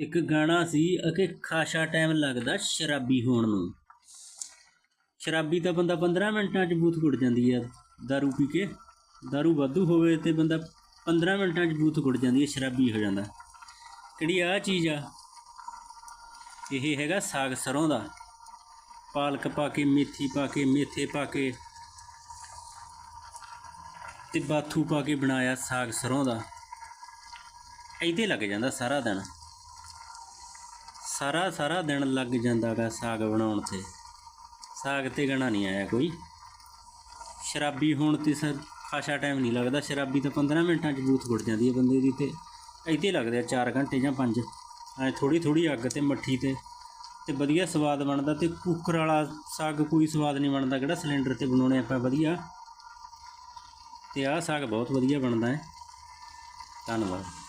ਇੱਕ ਗਾਣਾ ਸੀ ਕਿ ਖਾਸਾ ਟਾਈਮ ਲੱਗਦਾ ਸ਼ਰਾਬੀ ਹੋਣ ਨੂੰ ਸ਼ਰਾਬੀ ਤਾਂ ਬੰਦਾ 15 ਮਿੰਟਾਂ 'ਚ ਬੂਥ ਕੁੜ ਜਾਂਦੀ ਹੈ दारू ਪੀ ਕੇ दारू ਵਾਧੂ ਹੋਵੇ ਤੇ ਬੰਦਾ 15 ਮਿੰਟਾਂ 'ਚ ਬੂਥ ਕੁੜ ਜਾਂਦੀ ਹੈ ਸ਼ਰਾਬੀ ਹੋ ਜਾਂਦਾ ਕਿਹੜੀ ਆ ਚੀਜ਼ ਆ ਇਹ ਹੈਗਾ ਸਾਗ ਸਰੋਂ ਦਾ ਪਾਲਕ ਪਾ ਕੇ ਮੇਥੀ ਪਾ ਕੇ ਮੇਥੇ ਪਾ ਕੇ ਤੇ ਬਾਥੂ ਪਾ ਕੇ ਬਣਾਇਆ ਸਾਗ ਸਰੋਂ ਦਾ ਇੱਥੇ ਲੱਗ ਜਾਂਦਾ ਸਾਰਾ ਦਿਨ ਸਾਰਾ ਸਾਰਾ ਦਿਨ ਲੱਗ ਜਾਂਦਾਗਾ ਸਾਗ ਬਣਾਉਣ ਤੇ। ਸਾਗ ਤੇ ਗਣਾ ਨਹੀਂ ਆਇਆ ਕੋਈ। ਸ਼ਰਾਬੀ ਹੋਣ ਤੇ ਸਰ ਖਾਸਾ ਟਾਈਮ ਨਹੀਂ ਲੱਗਦਾ। ਸ਼ਰਾਬੀ ਤਾਂ 15 ਮਿੰਟਾਂ 'ਚ ਬੂਥ ਗੁੜ ਜਾਂਦੀ ਹੈ ਬੰਦੇ ਦੀ ਤੇ ਇੱਥੇ ਲੱਗਦੇ ਆ 4 ਘੰਟੇ ਜਾਂ 5 ਐ ਥੋੜੀ ਥੋੜੀ ਅੱਗ ਤੇ ਮੱਠੀ ਤੇ ਤੇ ਵਧੀਆ ਸਵਾਦ ਬਣਦਾ ਤੇ ਕੁੱਕਰ ਵਾਲਾ ਸਾਗ ਕੋਈ ਸਵਾਦ ਨਹੀਂ ਬਣਦਾ। ਕਿਹੜਾ ਸਿਲੰਡਰ ਤੇ ਬਣਾਉਣੇ ਆਪਾਂ ਵਧੀਆ। ਤੇ ਆਹ ਸਾਗ ਬਹੁਤ ਵਧੀਆ ਬਣਦਾ ਹੈ। ਧੰਨਵਾਦ।